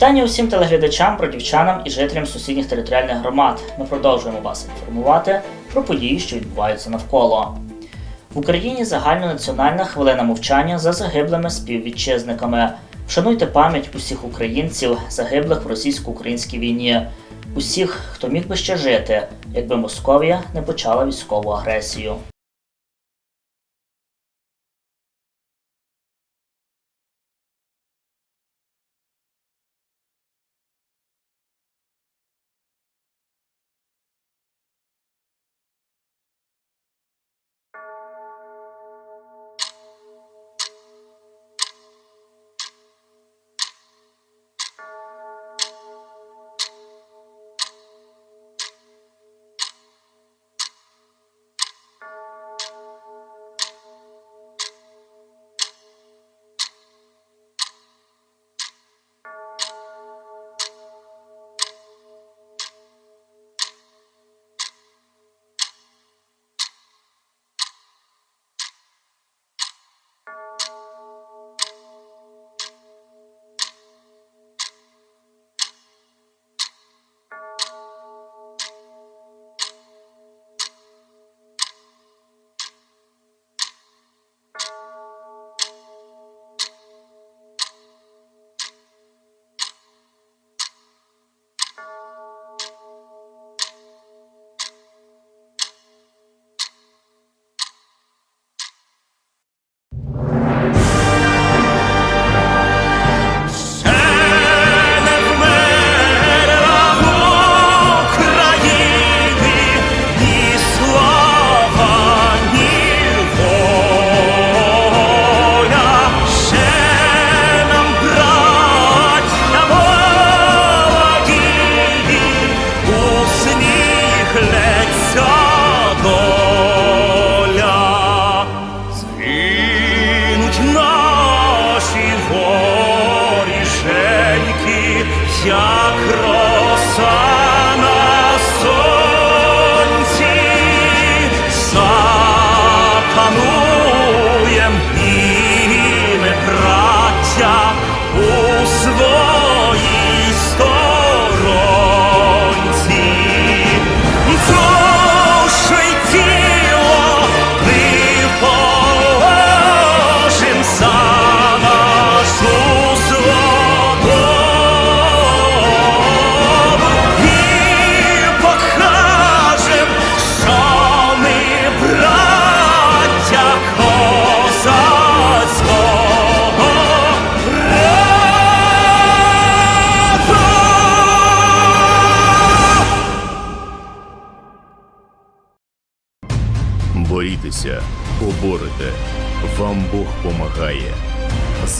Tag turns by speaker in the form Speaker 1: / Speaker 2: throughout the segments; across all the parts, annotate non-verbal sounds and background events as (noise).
Speaker 1: Вітання усім телеглядачам, бродівчанам і жителям сусідніх територіальних громад. Ми продовжуємо вас інформувати про події, що відбуваються навколо. В Україні загальнонаціональна хвилина мовчання за загиблими співвітчизниками. Вшануйте пам'ять усіх українців, загиблих в російсько-українській війні, усіх, хто міг би ще жити, якби Московія не почала військову агресію.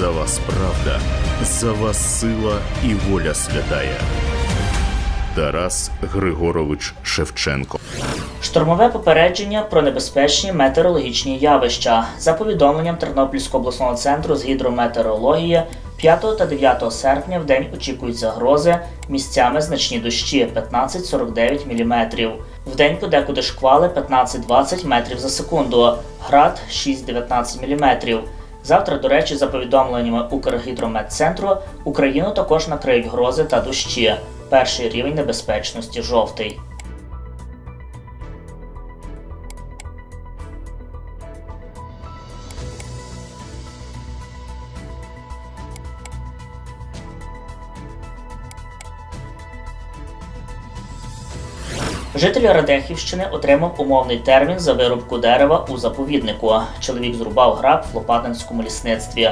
Speaker 2: За
Speaker 3: вас правда, за вас сила і воля святая. Тарас Григорович Шевченко.
Speaker 1: Штормове попередження про небезпечні метеорологічні явища за повідомленням Тернопільського обласного центру з гідрометеорології 5 та 9 серпня в день очікують загрози місцями значні дощі 15-49 мм. В день подекуди шквали 15-20 метрів за секунду, град 6-19 мм. Завтра, до речі, за повідомленнями Укргідрометцентру, Україну також накриють грози та дощі. Перший рівень небезпечності жовтий. Житель Радехівщини отримав умовний термін за вирубку дерева у заповіднику. Чоловік зрубав граб в Лопатинському лісництві.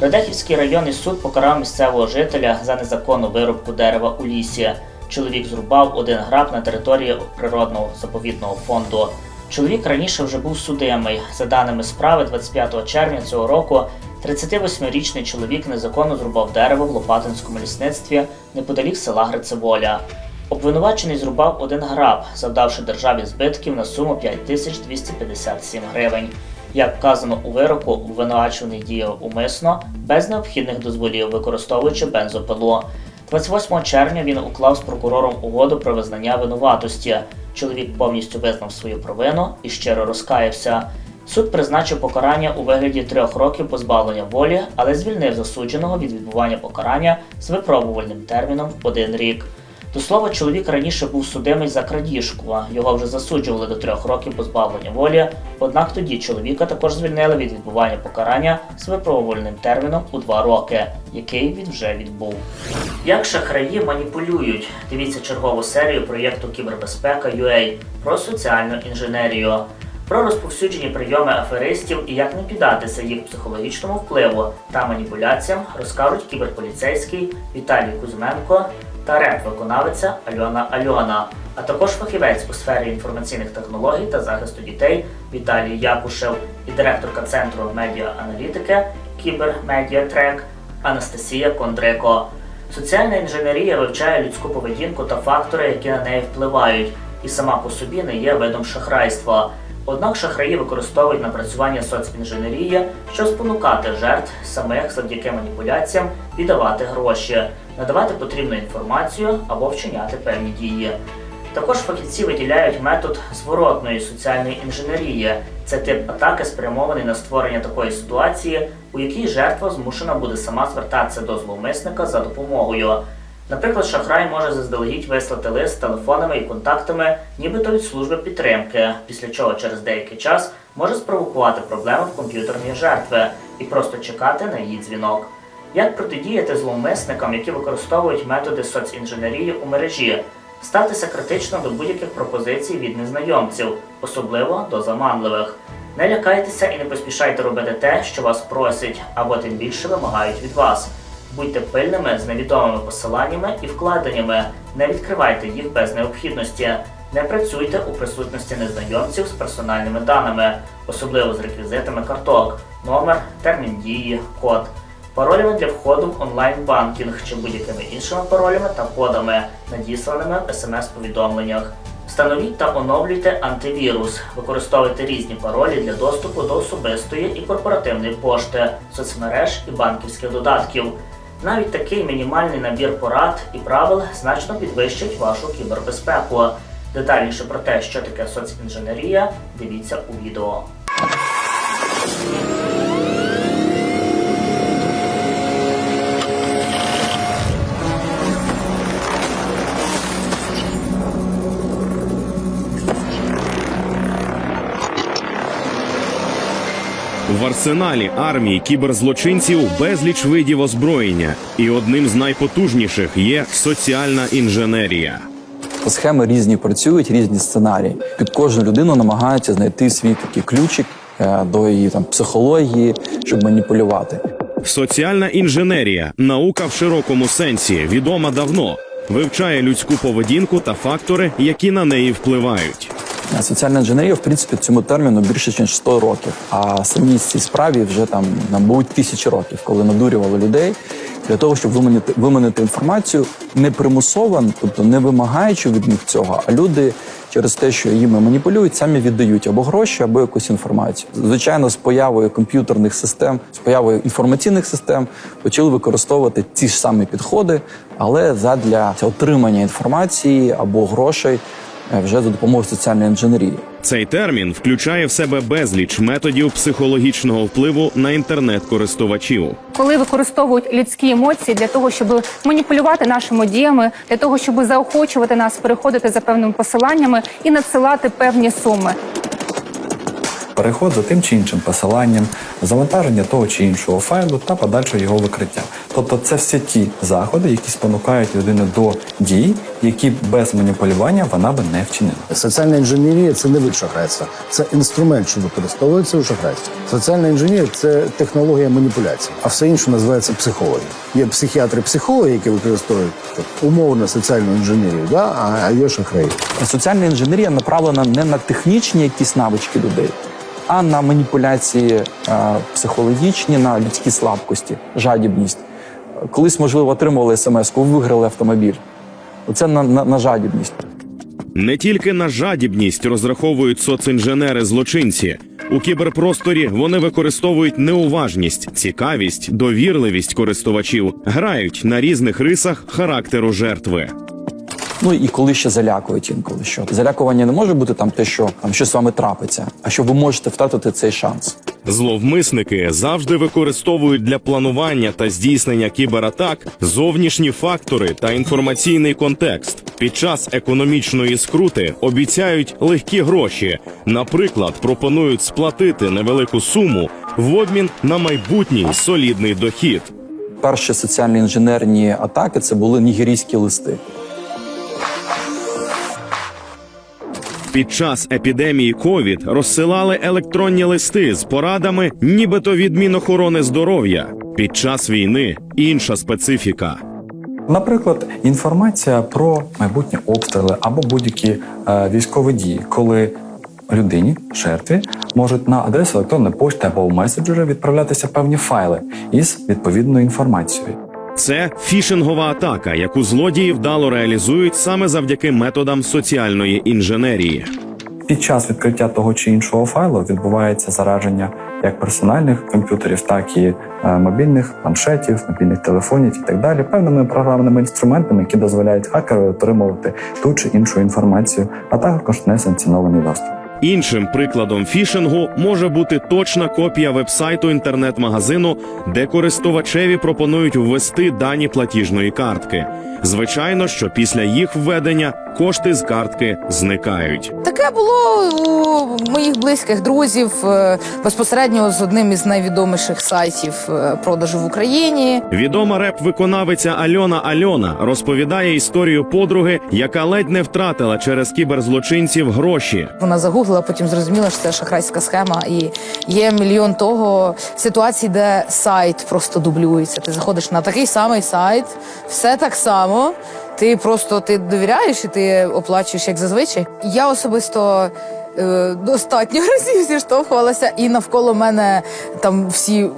Speaker 1: Радехівський районний суд покарав місцевого жителя за незаконну вирубку дерева у лісі. Чоловік зрубав один граб на території природного заповідного фонду. Чоловік раніше вже був судимий. За даними справи, 25 червня цього року 38-річний чоловік незаконно зрубав дерево в Лопатинському лісництві неподалік села Грицеволя. Обвинувачений зрубав один граб, завдавши державі збитків на суму 5257 гривень. Як вказано у вироку, обвинувачений діяв умисно, без необхідних дозволів, використовуючи бензопилу. 28 червня він уклав з прокурором угоду про визнання винуватості. Чоловік повністю визнав свою провину і щиро розкаявся. Суд призначив покарання у вигляді трьох років позбавлення волі, але звільнив засудженого від відбування покарання з випробувальним терміном в один рік. До слова, чоловік раніше був судимий за крадіжку, а його вже засуджували до трьох років позбавлення волі. Однак тоді чоловіка також звільнили від відбування покарання з випробувальним терміном у два роки, який він вже відбув. Як шахраї маніпулюють? Дивіться чергову серію проєкту Кібербезпека UA про соціальну інженерію, про розповсюджені прийоми аферистів і як не піддатися їх психологічному впливу та маніпуляціям розкажуть кіберполіцейський Віталій Кузьменко та реп-виконавиця Альона Альона, а також фахівець у сфері інформаційних технологій та захисту дітей Віталій Якушев і директорка центру медіа-аналітики Кібермедіатрек Анастасія Кондрико. Соціальна інженерія вивчає людську поведінку та фактори, які на неї впливають, і сама по собі не є видом шахрайства. Однак шахраї використовують напрацювання соцінженерії, щоб спонукати жертв самих завдяки маніпуляціям віддавати гроші, надавати потрібну інформацію або вчиняти певні дії. Також фахівці виділяють метод зворотної соціальної інженерії. Це тип атаки, спрямований на створення такої ситуації, у якій жертва змушена буде сама звертатися до зловмисника за допомогою. Наприклад, шахрай може заздалегідь вислати лист телефонами і контактами, нібито від служби підтримки, після чого через деякий час може спровокувати проблеми в комп'ютерній жертви і просто чекати на її дзвінок. Як протидіяти зловмисникам, які використовують методи соцінженерії у мережі? Ставтеся критично до будь-яких пропозицій від незнайомців, особливо до заманливих. Не лякайтеся і не поспішайте робити те, що вас просять, або тим більше вимагають від вас. Будьте пильними з невідомими посиланнями і вкладеннями, не відкривайте їх без необхідності. Не працюйте у присутності незнайомців з персональними даними, особливо з реквізитами карток, номер, термін дії, код, паролями для входу в онлайн-банкінг чи будь-якими іншими паролями та кодами, надісланими в смс-повідомленнях. Встановіть та оновлюйте антивірус, використовуйте різні паролі для доступу до особистої і корпоративної пошти, соцмереж і банківських додатків. Навіть такий мінімальний набір порад і правил значно підвищить вашу кібербезпеку. Детальніше про те, що таке соцінженерія, дивіться у відео.
Speaker 4: В арсеналі армії кіберзлочинців безліч видів озброєння, і одним з найпотужніших є соціальна інженерія.
Speaker 5: Схеми різні працюють, різні сценарії. Під кожну людину намагаються знайти свій такий ключик е, до її там психології, щоб маніпулювати.
Speaker 4: Соціальна інженерія, наука в широкому сенсі, відома давно, вивчає людську поведінку та фактори, які на неї впливають.
Speaker 5: Соціальна інженерія, в принципі, цьому терміну більше ніж 100 років. А самій цій справі вже там, мабуть, тисячі років, коли надурювали людей для того, щоб виманити, виманити інформацію не примусово, тобто не вимагаючи від них цього, а люди через те, що їми маніпулюють, самі віддають або гроші, або якусь інформацію. Звичайно, з появою комп'ютерних систем, з появою інформаційних систем почали використовувати ті ж самі підходи, але задля отримання інформації або грошей вже за допомогою соціальної інженерії.
Speaker 4: Цей термін включає в себе безліч методів психологічного впливу на інтернет-користувачів.
Speaker 6: коли використовують людські емоції для того, щоб маніпулювати нашими діями, для того, щоб заохочувати нас переходити за певними посиланнями і надсилати певні суми.
Speaker 7: Переход за тим чи іншим посиланням, завантаження того чи іншого файлу та подальше його викриття. Тобто це все ті заходи, які спонукають людину до дій, які без маніпулювання вона би не вчинила.
Speaker 8: Соціальна інженерія це не вид шахрайства, це інструмент, що використовується у шахрайстві. Соціальна інженерія це технологія маніпуляції, а все інше називається психологія. Є психіатри-психологи, які використовують так, умовно соціальну інженерію, да? а а є шахраї.
Speaker 5: Соціальна інженерія направлена не на технічні якісь навички людей, а на маніпуляції е, психологічні, на людські слабкості, жадібність. Колись, можливо, отримували смс-ку, виграли автомобіль. Оце на, на, на жадібність.
Speaker 4: Не тільки на жадібність розраховують соцінженери злочинці. У кіберпросторі вони використовують неуважність, цікавість, довірливість користувачів, грають на різних рисах характеру жертви.
Speaker 5: Ну і коли ще залякують інколи, що залякування не може бути там те, що там щось з вами трапиться, а що ви можете втратити цей шанс.
Speaker 4: Зловмисники завжди використовують для планування та здійснення кібератак зовнішні фактори та інформаційний контекст. Під час економічної скрути обіцяють легкі гроші. Наприклад, пропонують сплатити невелику суму в обмін на майбутній солідний дохід.
Speaker 5: Перші соціальні інженерні атаки це були нігерійські листи.
Speaker 4: Під час епідемії ковід розсилали електронні листи з порадами, нібито від Мінохорони здоров'я. Під час війни інша специфіка.
Speaker 7: Наприклад, інформація про майбутні обстріли або будь-які е, військові дії, коли людині, жертві, можуть на адресу електронної пошти або в меседжери відправлятися певні файли із відповідною інформацією.
Speaker 4: Це фішингова атака, яку злодії вдало реалізують саме завдяки методам соціальної інженерії.
Speaker 7: Під час відкриття того чи іншого файлу відбувається зараження як персональних комп'ютерів, так і е, мобільних планшетів, мобільних телефонів і так далі, певними програмними інструментами, які дозволяють хакеру отримувати ту чи іншу інформацію, а також несанкціонований доступ.
Speaker 4: Іншим прикладом фішингу може бути точна копія вебсайту інтернет-магазину, де користувачеві пропонують ввести дані платіжної картки. Звичайно, що після їх введення кошти з картки зникають.
Speaker 9: Таке було у моїх близьких друзів е, безпосередньо з одним із найвідоміших сайтів е, продажу в Україні.
Speaker 4: Відома реп-виконавиця Альона Альона розповідає історію подруги, яка ледь не втратила через кіберзлочинців гроші.
Speaker 9: Вона загуглила, потім зрозуміла, що це шахрайська схема, і є мільйон того ситуацій, де сайт просто дублюється. Ти заходиш на такий самий сайт, все так само. Ти просто ти довіряєш і ти оплачуєш як зазвичай. Я особисто. е, Достатньо (laughs) разів зіштовхувалася, і навколо мене там всі,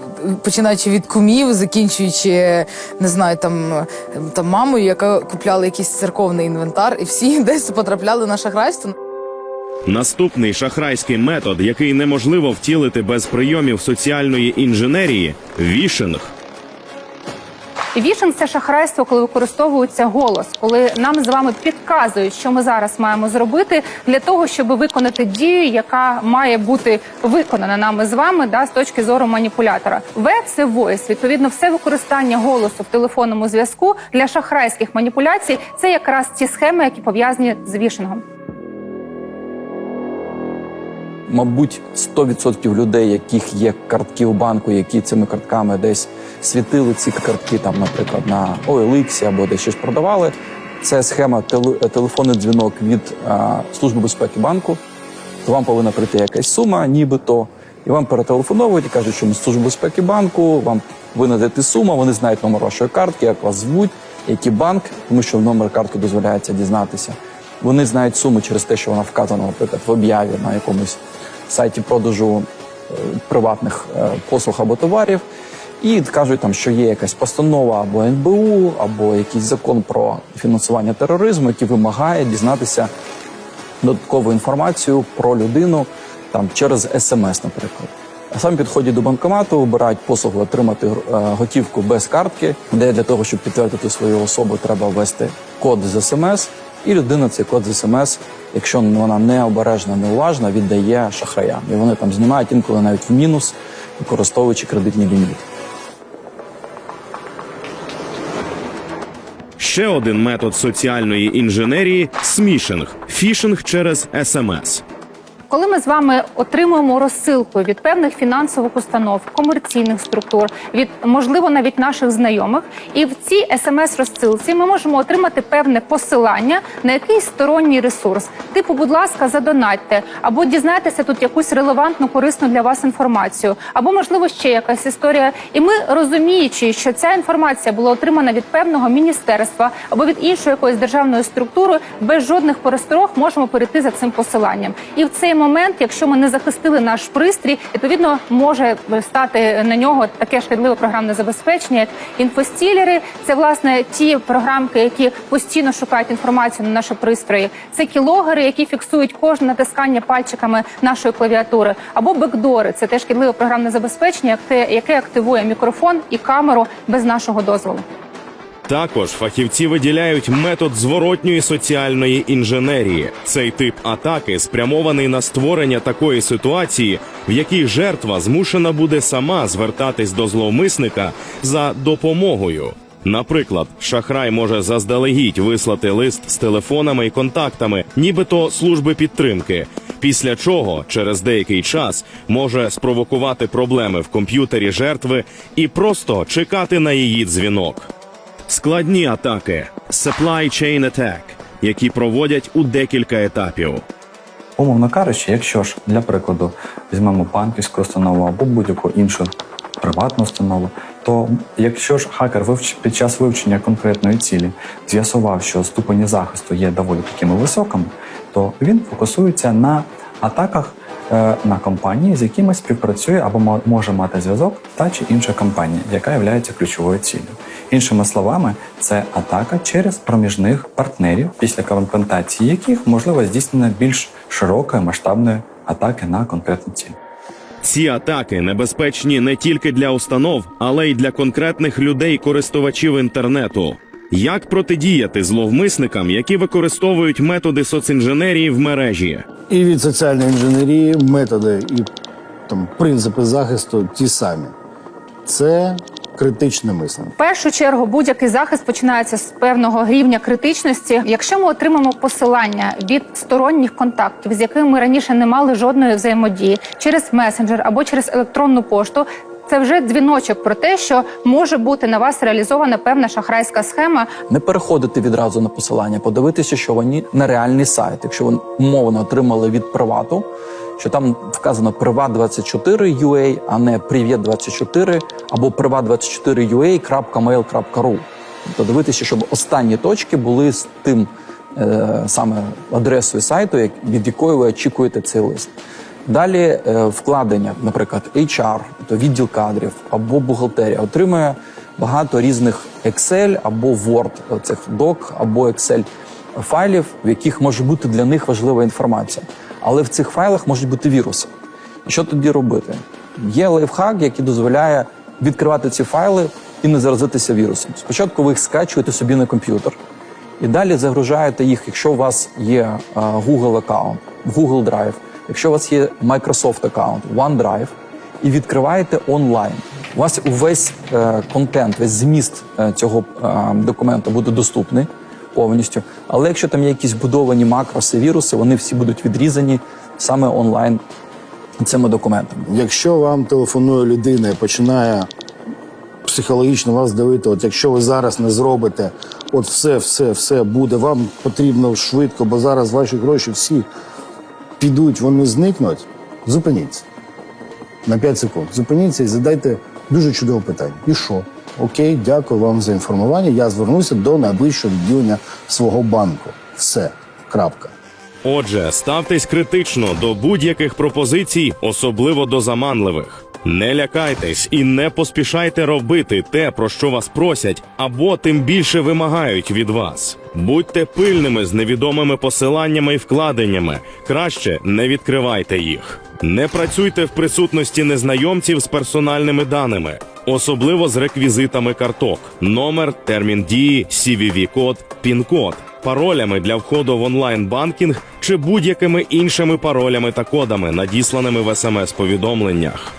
Speaker 9: починаючи від кумів, закінчуючи, не знаю, там, там мамою, яка купляла якийсь церковний інвентар, і всі (laughs) десь потрапляли на шахрайство.
Speaker 4: Наступний шахрайський метод, який неможливо втілити без прийомів соціальної інженерії вішинг.
Speaker 6: Вішинг – це шахрайство, коли використовується голос, коли нам з вами підказують, що ми зараз маємо зробити для того, щоб виконати дію, яка має бути виконана нами з вами, да, з точки зору маніпулятора. В – це voice. Відповідно, все використання голосу в телефонному зв'язку для шахрайських маніпуляцій це якраз ті схеми, які пов'язані з вішингом.
Speaker 5: Мабуть, 100% людей, яких є картки у банку, які цими картками десь світили ці картки, там, наприклад, на OLX або десь щось продавали. Це схема теле- телефонний дзвінок від а, Служби безпеки банку. То вам повинна прийти якась сума, нібито, і вам перетелефоновують і кажуть, що ми з Служби безпеки банку, вам повинна дати сума, вони знають номер вашої картки, як вас звуть, який банк, тому що номер картки дозволяється дізнатися. Вони знають суму через те, що вона вказана, наприклад, в об'яві на якомусь сайті продажу е, приватних е, послуг або товарів. І кажуть, там, що є якась постанова або НБУ, або якийсь закон про фінансування тероризму, який вимагає дізнатися додаткову інформацію про людину там через смс, наприклад. А сам підходять до банкомату, обирають послугу отримати е, готівку без картки, де для того, щоб підтвердити свою особу, треба ввести код з смс, і людина цей код з смс, якщо вона не обережна, неуважна, віддає шахраям. І вони там знімають інколи навіть в мінус, використовуючи кредитні ліміти.
Speaker 4: Ще один метод соціальної інженерії смішинг фішинг через смс.
Speaker 6: Коли ми з вами отримуємо розсилку від певних фінансових установ, комерційних структур, від можливо навіть наших знайомих, і в цій смс-розсилці ми можемо отримати певне посилання на якийсь сторонній ресурс, типу, будь ласка, задонатьте, або дізнайтеся тут якусь релевантну, корисну для вас інформацію, або можливо ще якась історія. І ми розуміючи, що ця інформація була отримана від певного міністерства або від іншої якоїсь державної структури, без жодних пересторог можемо перейти за цим посиланням. І в цей момент, якщо ми не захистили наш пристрій, відповідно може стати на нього таке шкідливе програмне забезпечення, як інфостілери. Це власне ті програмки, які постійно шукають інформацію на наші пристрої. Це кілогери, які фіксують кожне натискання пальчиками нашої клавіатури, або бекдори. Це теж шкідливе програмне забезпечення, яке активує мікрофон і камеру без нашого дозволу.
Speaker 4: Також фахівці виділяють метод зворотньої соціальної інженерії. Цей тип атаки спрямований на створення такої ситуації, в якій жертва змушена буде сама звертатись до зловмисника за допомогою. Наприклад, шахрай може заздалегідь вислати лист з телефонами і контактами, нібито служби підтримки. Після чого через деякий час може спровокувати проблеми в комп'ютері жертви і просто чекати на її дзвінок. Складні атаки supply chain attack, які проводять у декілька етапів.
Speaker 7: Умовно кажучи, якщо ж для прикладу візьмемо банківську установу або будь-яку іншу приватну установу, то якщо ж хакер вивч... під час вивчення конкретної цілі з'ясував, що ступені захисту є доволі такими високими, то він фокусується на атаках е, на компанії, з якими співпрацює або мо- може мати зв'язок та чи інша компанія, яка є ключовою ціллю. Іншими словами, це атака через проміжних партнерів, після конфронтації яких можливо здійснення більш широкої масштабної атаки на конкретну ціль.
Speaker 4: Ці атаки небезпечні не тільки для установ, але й для конкретних людей-користувачів інтернету. Як протидіяти зловмисникам, які використовують методи соцінженерії в мережі?
Speaker 8: І від соціальної інженерії методи і там принципи захисту ті самі. Це критичне мислення.
Speaker 6: В першу чергу будь-який захист починається з певного рівня критичності. Якщо ми отримаємо посилання від сторонніх контактів, з якими ми раніше не мали жодної взаємодії, через месенджер або через електронну пошту. Це вже дзвіночок про те, що може бути на вас реалізована певна шахрайська схема,
Speaker 5: Не переходити відразу на посилання, подивитися, що вони на реальний сайт. Якщо ви умовно отримали від привату, що там вказано privat24.ua, а не privat24 або privat24ua.mail.ru. Тобто дивитися, щоб останні точки були з тим е, саме адресою сайту, від якої ви очікуєте цей лист. Далі е, вкладення, наприклад, HR, тобто відділ кадрів або бухгалтерія, отримує багато різних Excel або Word, цих док або Excel файлів, в яких може бути для них важлива інформація. Але в цих файлах можуть бути віруси. Що тоді робити? Є лайфхак, який дозволяє відкривати ці файли і не заразитися вірусом. Спочатку ви їх скачуєте собі на комп'ютер, і далі загружаєте їх, якщо у вас є Google аккаунт, Google Drive, якщо у вас є Microsoft аккаунт, OneDrive, і відкриваєте онлайн. У вас увесь е, контент, весь зміст е, цього е, документа буде доступний повністю. Але якщо там є якісь будовані макроси, віруси, вони всі будуть відрізані саме онлайн цими документами.
Speaker 8: Якщо вам телефонує людина і починає психологічно вас давити, от якщо ви зараз не зробите, от все, все, все буде, вам потрібно швидко, бо зараз ваші гроші всі підуть, вони зникнуть. Зупиніться на 5 секунд. Зупиніться і задайте дуже чудове питання. І що? Окей, дякую вам за інформування. Я звернуся до найближчого відділення свого банку. Все. Крапка.
Speaker 4: Отже, ставтесь критично до будь-яких пропозицій, особливо до заманливих. Не лякайтесь і не поспішайте робити те, про що вас просять, або тим більше вимагають від вас. Будьте пильними з невідомими посиланнями і вкладеннями. Краще не відкривайте їх. Не працюйте в присутності незнайомців з персональними даними, особливо з реквізитами карток: номер, термін дії, CVV-код, пін-код паролями для входу в онлайн-банкінг чи будь-якими іншими паролями та кодами, надісланими в смс-повідомленнях.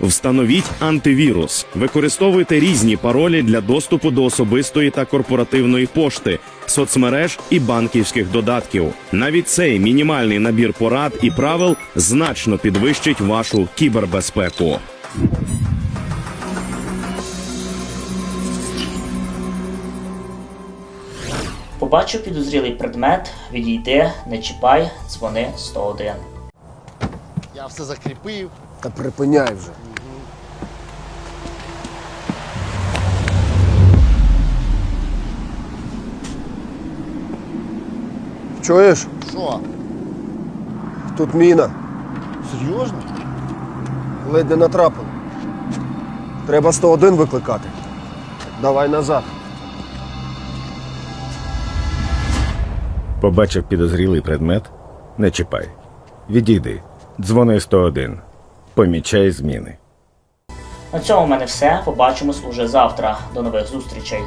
Speaker 4: Встановіть антивірус. Використовуйте різні паролі для доступу до особистої та корпоративної пошти, соцмереж і банківських додатків. Навіть цей мінімальний набір порад і правил значно підвищить вашу кібербезпеку.
Speaker 1: Побачив підозрілий предмет, відійди, не чіпай, дзвони 101.
Speaker 10: Я все закріпив.
Speaker 8: Та припиняй вже.
Speaker 10: Чуєш? Що?
Speaker 8: Тут міна.
Speaker 10: Серйозно?
Speaker 8: Ледь не натрапили. Треба 101 викликати. Давай назад.
Speaker 11: Побачив підозрілий предмет? Не чіпай. Відійди. Дзвони 101. Помічай зміни.
Speaker 1: На цьому в мене все. Побачимось уже завтра. До нових зустрічей.